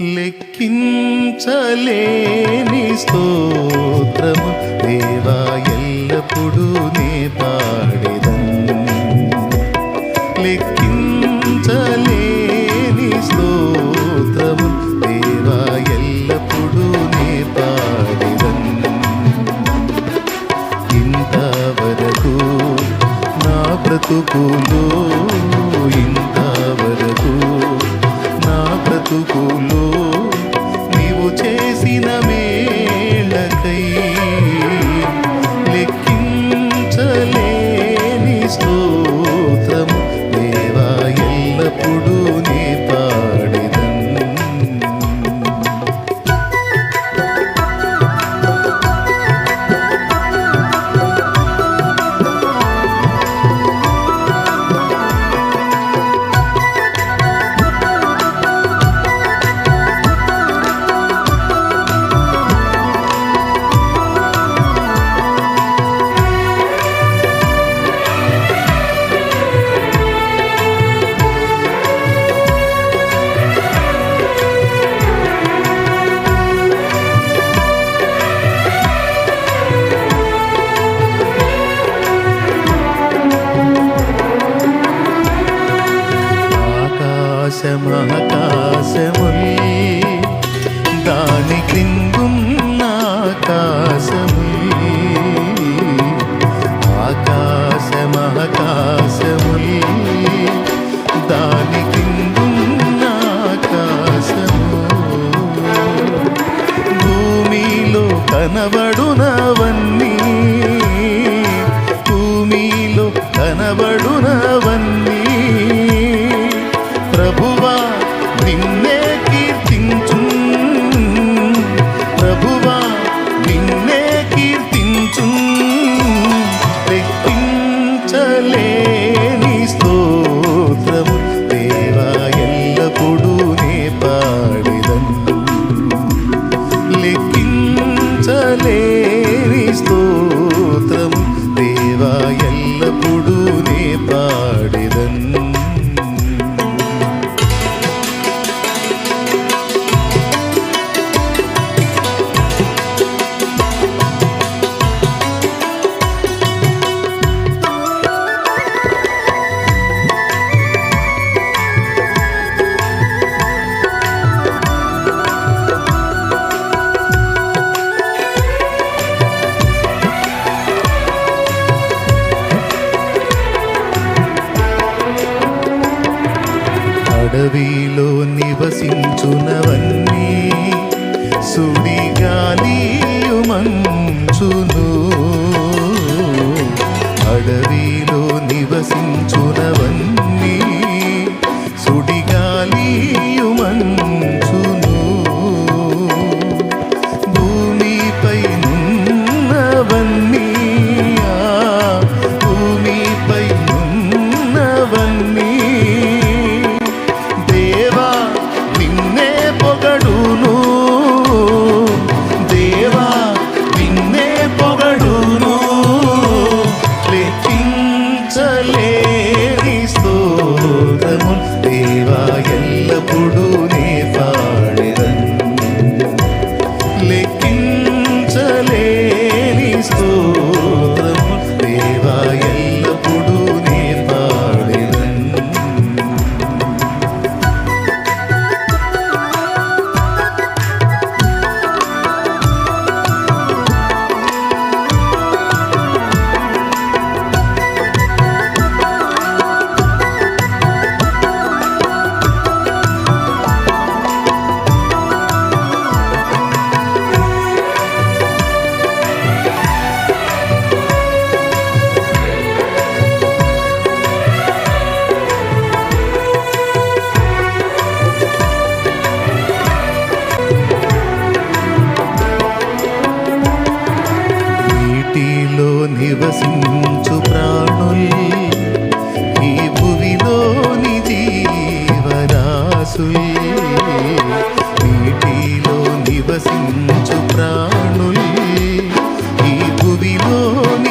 లెక్కించలేని స్తోత్రము. దేవా ఎల్లప్పుడూ నే పాడేదన్ లెక్కించలేని స్తోత్రము. దేవా ఎల్లప్పుడూ నే పాడేదన్ ఇంతవరకు నా బ్రతుకులో కనబడునవ? అడవిలో నివసించునవన్నీ సుడిగాలియు మంచును. అడవిలో పొగడు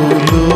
బ్రతుకులో